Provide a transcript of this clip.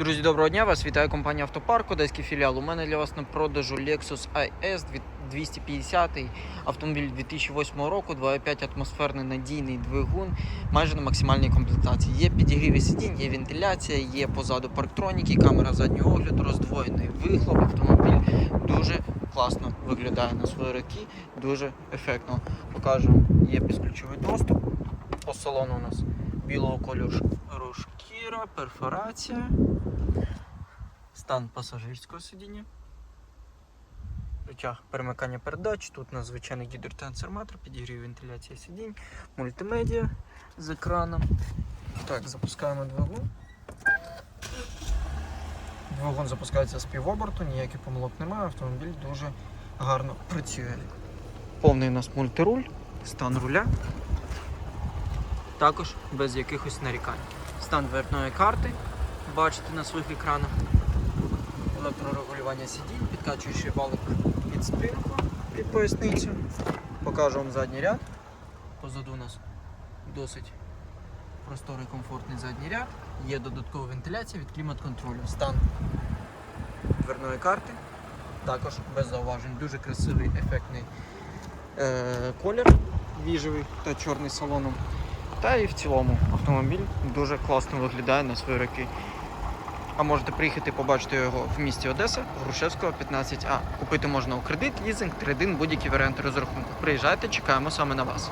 Друзі, доброго дня! Вас вітає компанія Автопарк, одеський філіал. У мене для вас на продажу Lexus IS 250 автомобіль 2008 року, 2,5 атмосферний надійний двигун, майже на максимальній комплектації. Є підігріві сидінь, є вентиляція, є позаду парктроніки, камера заднього огляду, роздвоєний вихлоп. Автомобіль дуже класно виглядає на свої роки, дуже ефектно. Покажу, є безключовий доступ. По салону у нас білого кольору шкіра, перфорація, стан пасажирського сидіння. Рычаг перемикання передач, тут у нас звичайний гідротрансформатор, підігрів вентиляції сидінь, мультимедіа з екраном. Так, запускаємо двигун. Двигун запускається з півоборту, ніяких помилок немає, автомобіль дуже гарно працює. Повний у нас мультируль, стан руля. Також без якихось нарікань. Стан дверної карти бачите на своїх екранах. Електрорегулювання сидінь, підкачуючий валик під спинку, під поясницю. Покажу вам задній ряд. Позаду у нас досить просторий комфортний задній ряд. Є додаткова вентиляція від клімат-контролю. Стан дверної карти. Також без зауважень. Дуже красивий ефектний е- колір віжевий та чорний салоном. Та і в цілому автомобіль дуже класно виглядає на свої роки. А можете приїхати побачити його в місті Одеса, Грушевського, 15А. Купити можна у кредит, лізинг, трейдин, будь-які варіанти розрахунку. Приїжджайте, чекаємо саме на вас.